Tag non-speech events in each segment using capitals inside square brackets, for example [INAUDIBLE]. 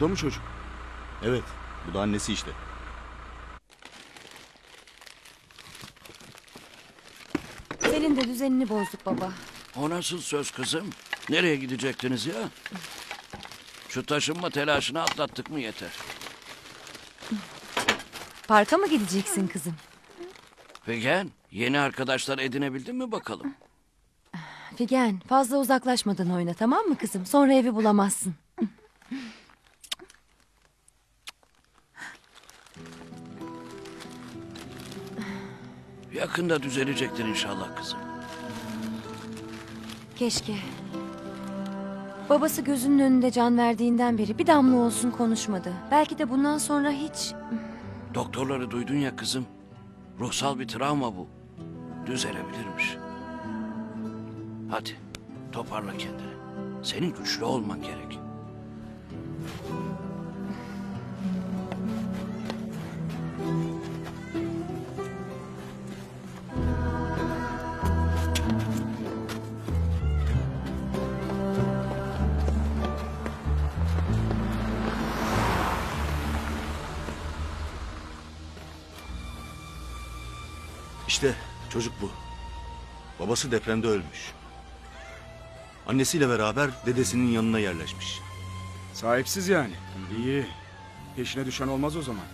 Burada mı çocuk? Evet, bu da annesi işte. Senin de düzenini bozduk baba. O nasıl söz kızım? Nereye gidecektiniz ya? Şu taşınma telaşını atlattık mı yeter. Parka mı gideceksin kızım? Figen, yeni arkadaşlar edinebildin mi bakalım? Figen fazla uzaklaşmadan oyna tamam mı kızım? Sonra evi bulamazsın. Yakında düzelecektir inşallah kızım. Keşke. Babası gözünün önünde can verdiğinden beri bir damla olsun konuşmadı. Belki de bundan sonra hiç... Doktorları duydun ya kızım. Ruhsal bir travma bu. Düzelebilirmiş. Hadi toparla kendini. Senin güçlü olman gerek. İşte çocuk bu. Babası depremde ölmüş. Annesiyle beraber dedesinin yanına yerleşmiş. Sahipsiz yani. İyi. Peşine düşen olmaz o zaman.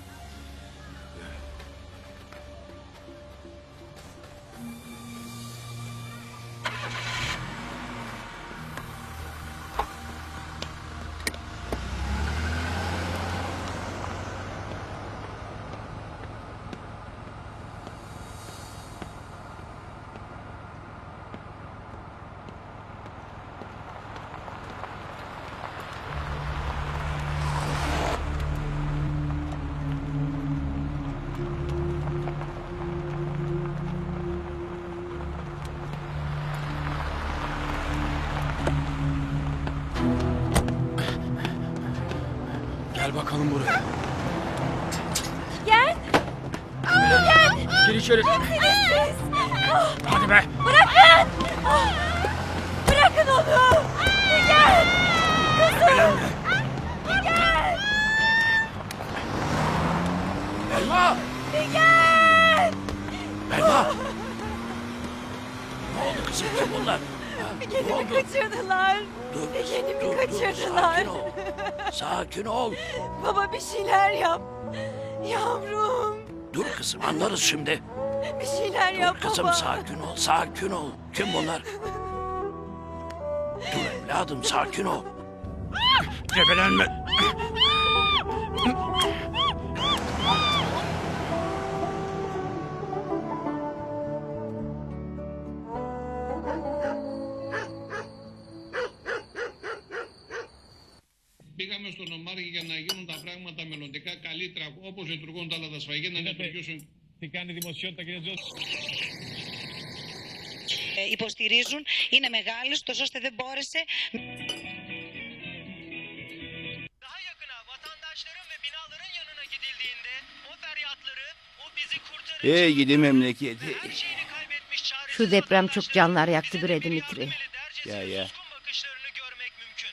Bakalım buraya. Gel! Gir içeri. Hadi be. Bırakın onu! Figen! Belma! Figen! Belma! Ne oldu kızım bunlar? Ne Figen'imi oldu? kaçırdılar. Dur, dur, kaçırdılar. Sakin ol. Sakin ol. Baba bir şeyler yap. Yavrum Dur kızım anlarız şimdi. bir şeyler yap Dur kızım baba. sakin ol, sakin ol. Kim bunlar? Dur evladım sakin ol. Gebelenme. υποστηρίζουν είναι μεγάλες, τόσο ώστε δεν μπόρεσε Daha yakına vatandaşların ve binaların yanına gidildiğinde o feryatları, o bizi kurtarın Ey gidi memleketi. her şeyini kaybetmiş çaresiz Şu deprem çok vatandaşların canlar yaktı bize bre bir Dimitri. yardım eli dercesine Ya, ya. suskun bakışlarını görmek mümkün.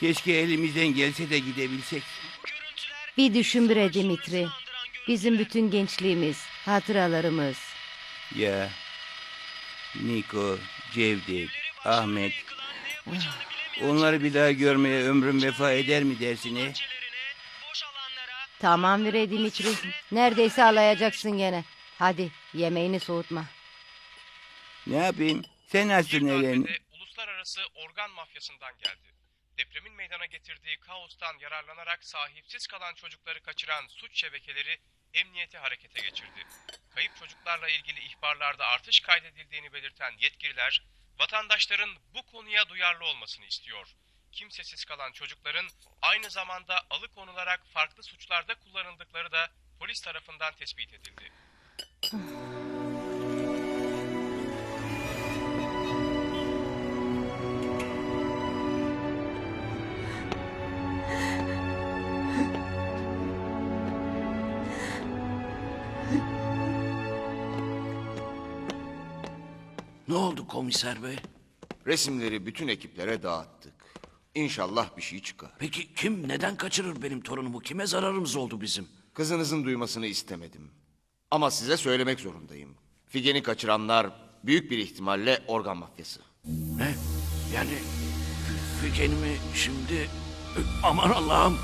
Keşke elimizden gelse de gidebilsek. Bu görüntüler Bir düşün bre savaş Dimitri. sonrasını andıran Bizim görüntüler. bütün gençliğimiz, hatıralarımız. Ya. Niko, Cevdet, Ahmet. bilemeyen Onları bir daha görmeye ömrüm vefa eder mi dersin he? Tamam bre Dimitri. Neredeyse ağlayacaksın gene. Hadi yemeğini soğutma. Ne yapayım? Sen açtın ellerini. Uluslararası organ mafyasından geldi. Depremin meydana getirdiği kaostan yararlanarak sahipsiz kalan çocukları kaçıran suç şebekeleri emniyeti harekete geçirdi. Kayıp çocuklarla ilgili ihbarlarda artış kaydedildiğini belirten yetkililer, vatandaşların bu konuya duyarlı olmasını istiyor. Kimsesiz kalan çocukların aynı zamanda alıkonularak farklı suçlarda kullanıldıkları da polis tarafından tespit edildi. Ne oldu komiser bey? Resimleri bütün ekiplere dağıttık. İnşallah bir şey çıkar. Peki kim neden kaçırır benim torunumu? Kime zararımız oldu bizim? Kızınızın duymasını istemedim. Ama size söylemek zorundayım. Figen'i kaçıranlar büyük bir ihtimalle organ mafyası. Ne? Yani Figen'imi şimdi... Aman Allah'ım.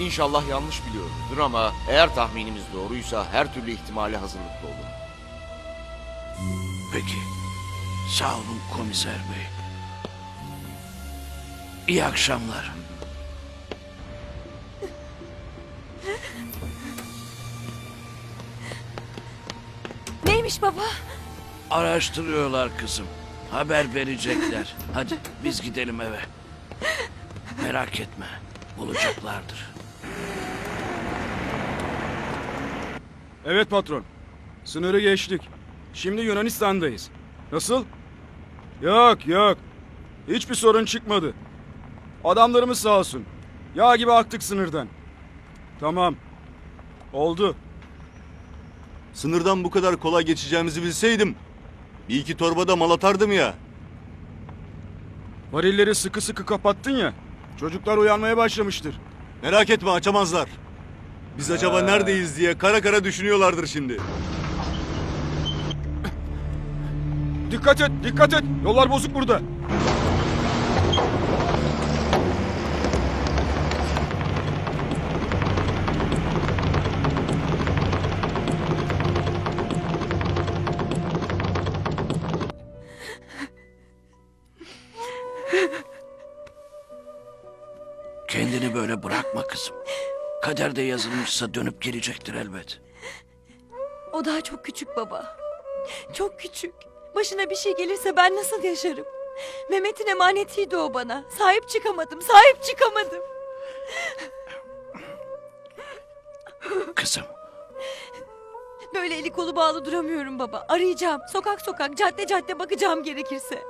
İnşallah yanlış biliyoruzdur ama eğer tahminimiz doğruysa her türlü ihtimale hazırlıklı olun. Peki. Sağ olun komiser bey. İyi akşamlar. Neymiş baba? Araştırıyorlar kızım. Haber verecekler. Hadi biz gidelim eve. Merak etme. Bulacaklardır. Evet patron. Sınırı geçtik. Şimdi Yunanistan'dayız. Nasıl? Yok yok. Hiçbir sorun çıkmadı. Adamlarımız sağ olsun. Yağ gibi aktık sınırdan. Tamam. Oldu. Sınırdan bu kadar kolay geçeceğimizi bilseydim bir iki torbada mal atardım ya. Varilleri sıkı sıkı kapattın ya. Çocuklar uyanmaya başlamıştır. Merak etme açamazlar. Biz acaba neredeyiz diye kara kara düşünüyorlardır şimdi. Dikkat et, dikkat et. Yollar bozuk burada. Kendini böyle bırakma kızım. Kaderde yazılmışsa dönüp gelecektir elbet. O daha çok küçük baba. Çok küçük. Başına bir şey gelirse ben nasıl yaşarım? Mehmet'in emanetiydi o bana. Sahip çıkamadım, sahip çıkamadım. Kızım Böyle eli kolu bağlı duramıyorum baba. Arayacağım. Sokak sokak, cadde cadde bakacağım gerekirse.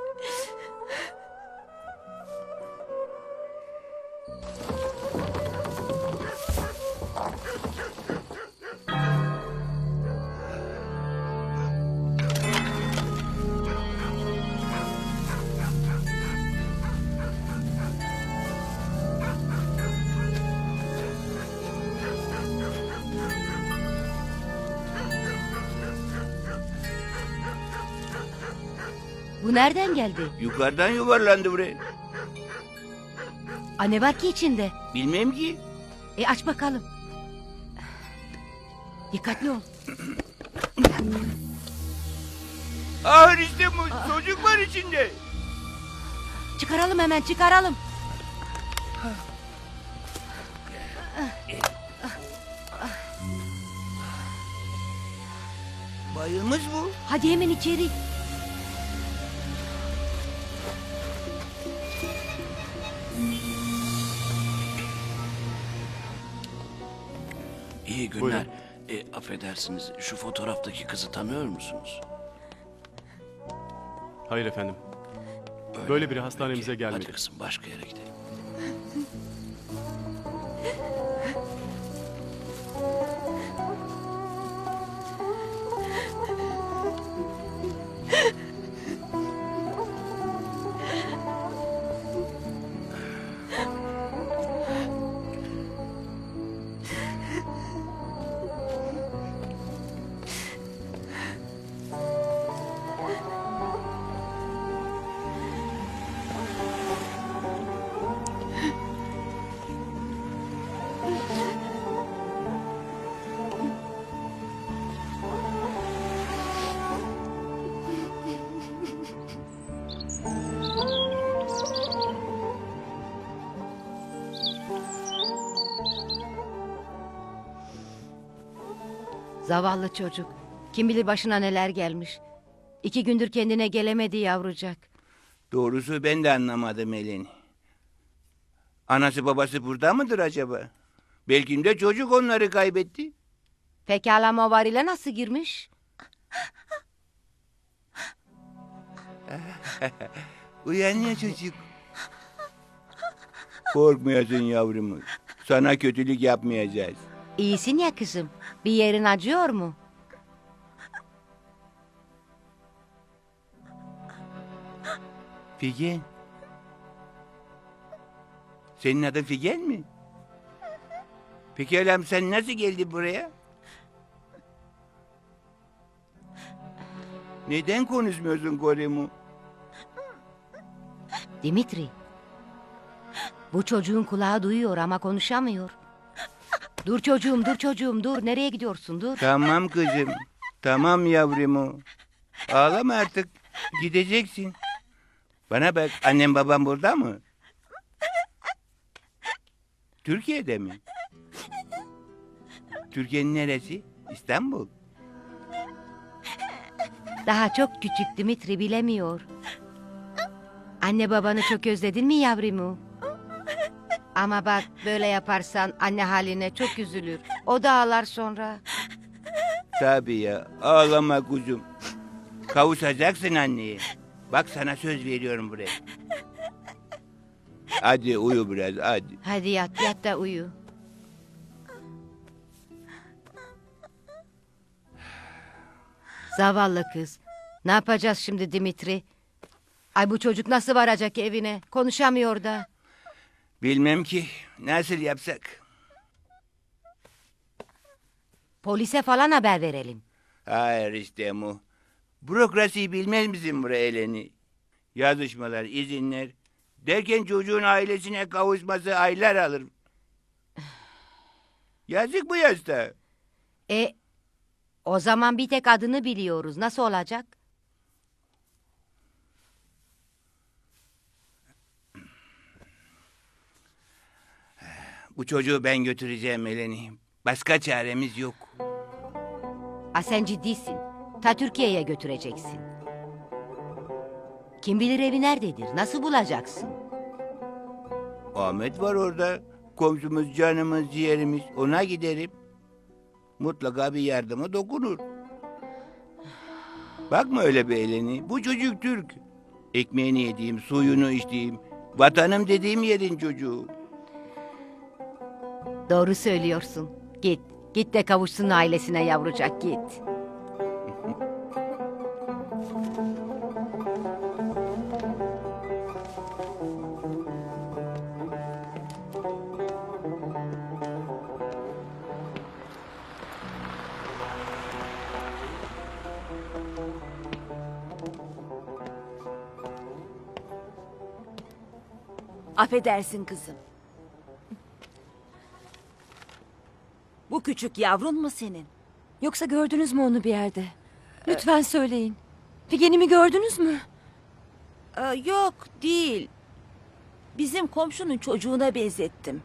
Bu nereden geldi? Yukarıdan yuvarlandı buraya. A ne var ki içinde? Bilmem ki. E aç bakalım. Dikkatli ol. Ah işte bu çocuk var içinde. Çıkaralım hemen çıkaralım. Bayılmış bu. Hadi hemen içeri. İyi günler. E, affedersiniz şu fotoğraftaki kızı tanıyor musunuz? Hayır efendim. Öyle Böyle mi? biri hastanemize Peki, gelmedi. Hadi kızım başka yere gidelim. Zavallı çocuk. Kim bilir başına neler gelmiş. İki gündür kendine gelemedi yavrucak. Doğrusu ben de anlamadım Eleni. Anası babası burada mıdır acaba? Belki de çocuk onları kaybetti. Pekala Movaril'e nasıl girmiş? [LAUGHS] Uyan ya çocuk. Korkmayasın yavrumu. Sana kötülük yapmayacağız. İyisin ya kızım. Bir yerin acıyor mu? Figen. Senin adın Figen mi? Peki Alem sen nasıl geldin buraya? Neden konuşmuyorsun Koremu? Dimitri. Bu çocuğun kulağı duyuyor ama konuşamıyor. Dur çocuğum, dur çocuğum, dur. Nereye gidiyorsun? Dur. Tamam kızım. Tamam yavrumu. Ağlama artık. Gideceksin. Bana bak annem babam burada mı? Türkiye'de mi? Türkiye'nin neresi? İstanbul. Daha çok küçük Dimitri bilemiyor. Anne babanı çok özledin mi yavrumu? Ama bak böyle yaparsan anne haline çok üzülür. O da ağlar sonra. Tabii ya. Ağlama kuzum. Kavuşacaksın anneye. Bak sana söz veriyorum buraya. Hadi uyu biraz hadi. Hadi yat yat da uyu. Zavallı kız. Ne yapacağız şimdi Dimitri? Ay bu çocuk nasıl varacak evine? Konuşamıyor da. Bilmem ki nasıl yapsak. Polise falan haber verelim. Hayır işte mu. Bürokrasiyi bilmez misin buraya Eleni? Yazışmalar, izinler. Derken çocuğun ailesine kavuşması aylar alır. Yazık bu yaşta. E o zaman bir tek adını biliyoruz. Nasıl olacak? Bu çocuğu ben götüreceğim Eleni. Başka çaremiz yok. Ha sen ciddisin. Ta Türkiye'ye götüreceksin. Kim bilir evi nerededir? Nasıl bulacaksın? Ahmet var orada. Komşumuz, canımız, ciğerimiz. Ona giderim. Mutlaka bir yardıma dokunur. Bakma öyle bir elini. Bu çocuk Türk. Ekmeğini yediğim, suyunu içtiğim, vatanım dediğim yerin çocuğu. Doğru söylüyorsun. Git. Git de kavuşsun ailesine yavrucak git. Affedersin kızım. Bu küçük yavrun mu senin? Yoksa gördünüz mü onu bir yerde? Lütfen söyleyin. Figenimi gördünüz mü? yok değil. Bizim komşunun çocuğuna benzettim.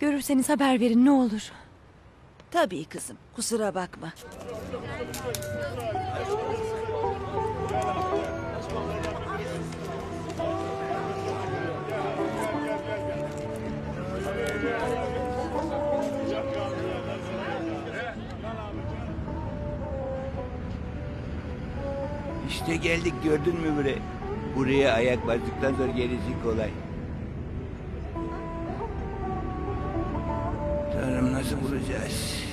Görürseniz haber verin ne olur. Tabii kızım kusura bakma. İşte geldik gördün mü buraya? Buraya ayak bastıktan sonra gerisi kolay. Tanrım nasıl bulacağız?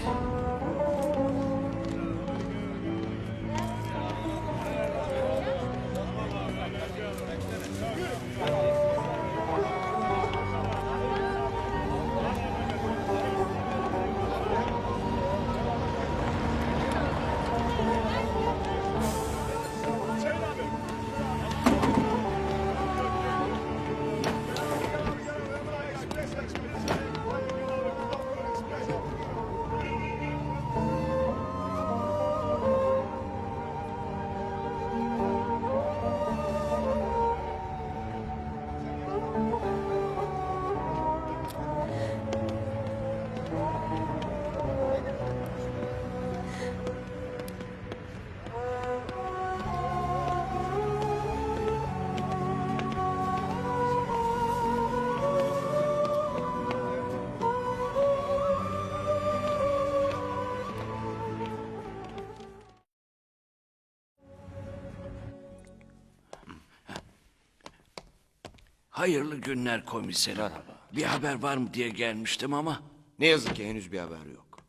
Hayırlı günler komiserim. Bir haber var mı diye gelmiştim ama. Ne yazık ki henüz bir haber yok.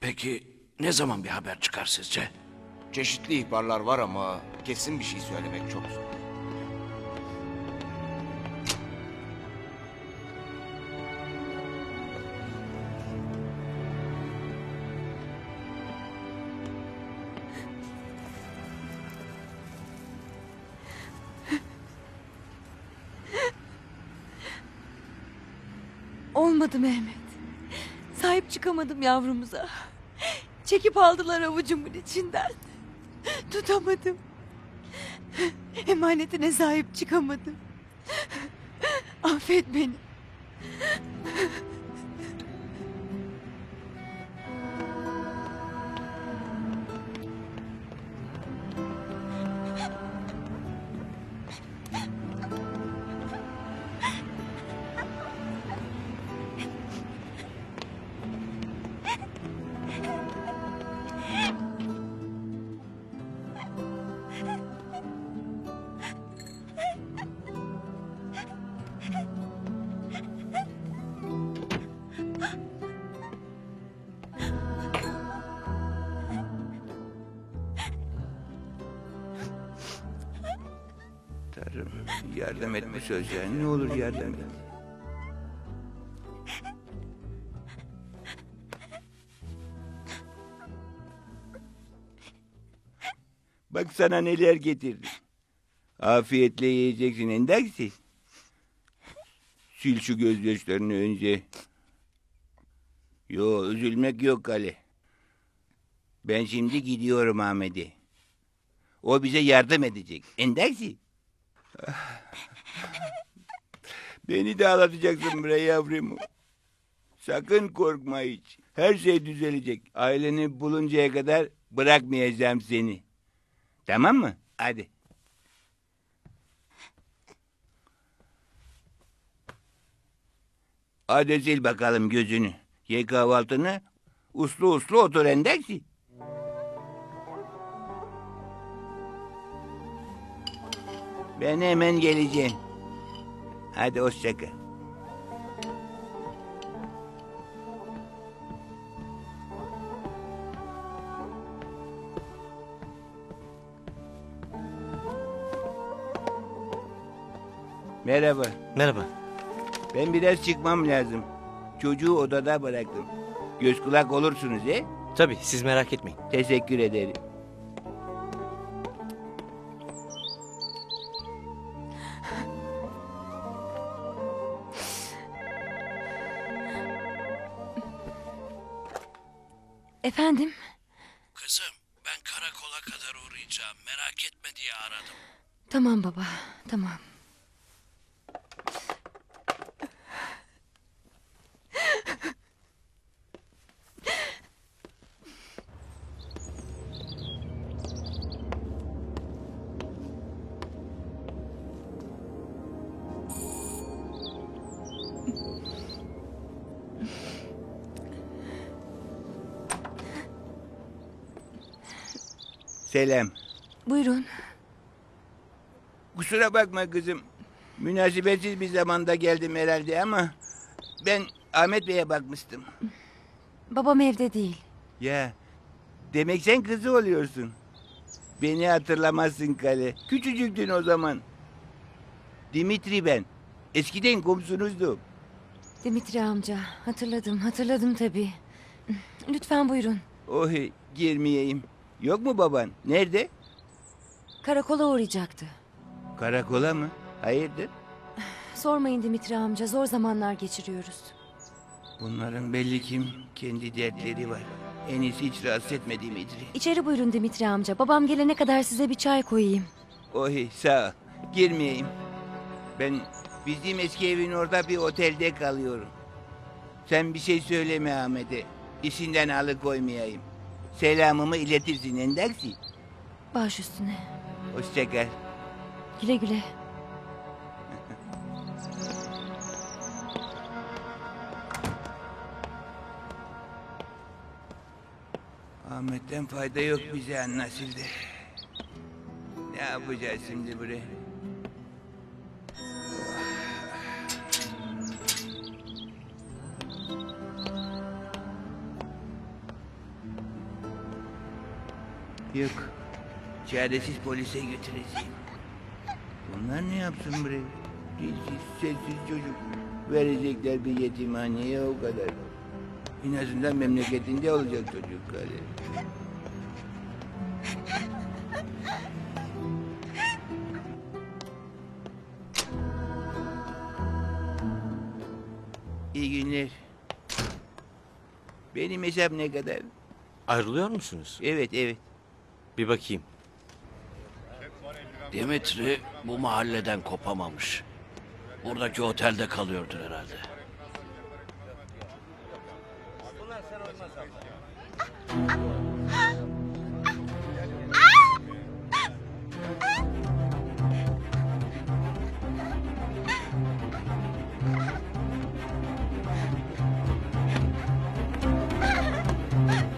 Peki ne zaman bir haber çıkar sizce? Çeşitli ihbarlar var ama kesin bir şey söylemek çok zor. Olmadı Mehmet. Sahip çıkamadım yavrumuza. Çekip aldılar avucumun içinden. Tutamadım. Emanetine sahip çıkamadım. Affet beni. Yardım et bu çocuğa. Ne olur yardım et. Bak sana neler getirdim. Afiyetle yiyeceksin endaksi. Sil şu gözyaşlarını önce. Yo üzülmek yok Ali. Ben şimdi gidiyorum Ahmet'e. O bize yardım edecek. Endaksi. Beni de ağlatacaksın bre yavrum. Sakın korkma hiç. Her şey düzelecek. Aileni buluncaya kadar bırakmayacağım seni. Tamam mı? Hadi. Hadi sil bakalım gözünü. Ye kahvaltını. Uslu uslu otur endeksi. Ben hemen geleceğim. Hadi hoşça kal. Merhaba. Merhaba. Ben biraz çıkmam lazım. Çocuğu odada bıraktım. Göz kulak olursunuz he? Tabii siz merak etmeyin. Teşekkür ederim. Selam. Buyurun. Kusura bakma kızım. Münasebetsiz bir zamanda geldim herhalde ama... ...ben Ahmet Bey'e bakmıştım. Babam evde değil. Ya demek sen kızı oluyorsun. Beni hatırlamazsın Kale. Küçücüktün o zaman. Dimitri ben. Eskiden komşunuzdum. Dimitri amca, hatırladım, hatırladım tabii. Lütfen buyurun. Oh girmeyeyim. Yok mu baban? Nerede? Karakola uğrayacaktı. Karakola mı? Hayırdır? Sormayın Dimitri amca, zor zamanlar geçiriyoruz. Bunların belli kim kendi dertleri var. En iyisi hiç rahatsız etme Dimitri. İçeri buyurun Dimitri amca. Babam gelene kadar size bir çay koyayım. Ohi sağ ol. Girmeyeyim. Ben bizim eski evin orada bir otelde kalıyorum. Sen bir şey söyleme Ahmet'e. İşinden alıkoymayayım. Selamımı iletirsin endersin. Baş üstüne. Hoşça kal. Güle güle. Ahmet'ten fayda yok bize anlaşıldı. Ne yapacağız şimdi buraya? Yok. Çaresiz polise götüreceğim. Bunlar ne yapsın bre? Dilsiz, sessiz çocuk. Verecekler bir yetimhaneye o kadar. En azından memleketinde olacak çocuk gari. İyi günler. Benim hesap ne kadar? Ayrılıyor musunuz? Evet evet. Bir bakayım. Dimitri bu mahalleden kopamamış. Buradaki otelde kalıyordur herhalde.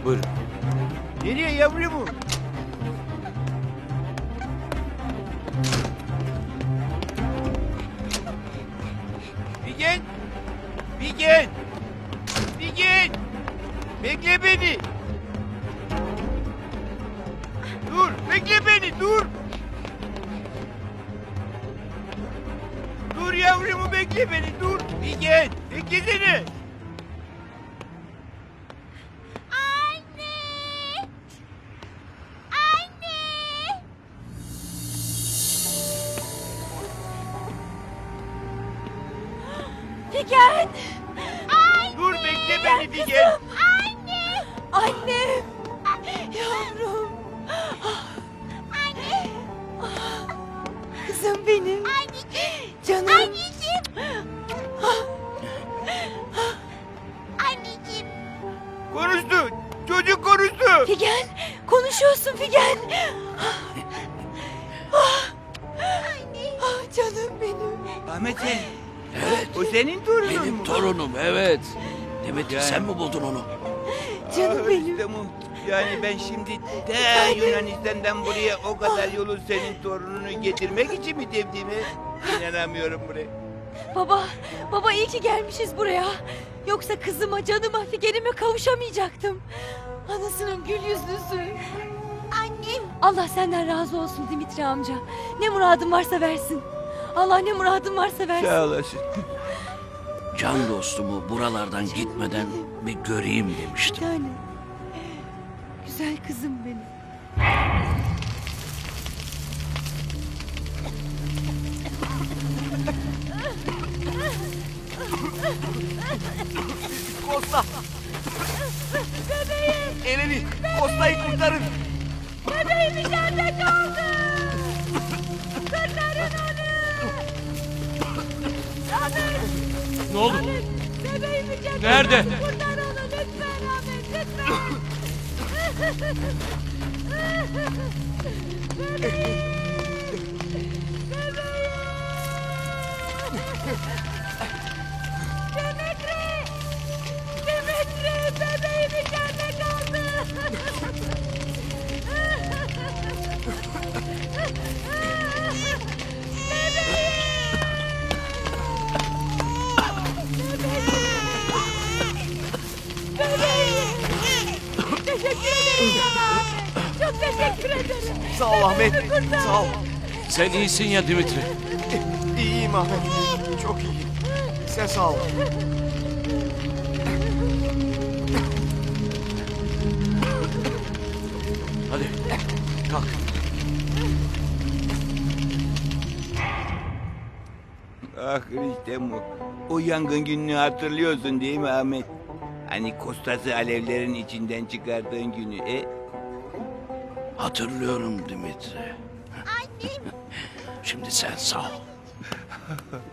Buyurun. Nereye yavrumu? Figen! Dur bekle beni Figen! Annem! Torunum evet. Dimitri Yani- sen mi buldun onu? Canım Ah, benim. Yani ben şimdi ta Yunanistan'dan buraya o kadar yolu senin torununu getirmek için mi devdiğime inanamıyorum buraya. Baba, baba iyi ki gelmişiz buraya. Yoksa kızıma, canıma, Figen'ime kavuşamayacaktım. Anasının gül yüzlüsü. Annem. Allah senden razı olsun Dimitri amca. Ne muradın varsa versin. Allah ne muradın varsa versin. Sağ olasın. Can dostumu buralardan gitmeden bir göreyim demiştim. tane. Güzel kızım benim. Kosta! Eleni! Kosta'yı kurtarın! Bebeğim içeride kaldı. Ne oldu? bebeğim içeride Nerede? Kurtar onu lütfen Ahmet, lütfen. Demetri! Demetri! Bebeğim içeride kaldı. Çok teşekkür ederim. Sağ ol Ahmet! Sağ ol! Sen iyisin ya Dimitri. İyiyim Ahmet. Çok iyiyim. Sen sağ ol. Hadi kalk. Ah Rüstem o. O yangın gününü hatırlıyorsun değil mi Ahmet? Hani Kostas'ı alevlerin içinden çıkardığın günü. E, Hatırlıyorum Dimitri. Annem. Şimdi sen sağ ol. [LAUGHS]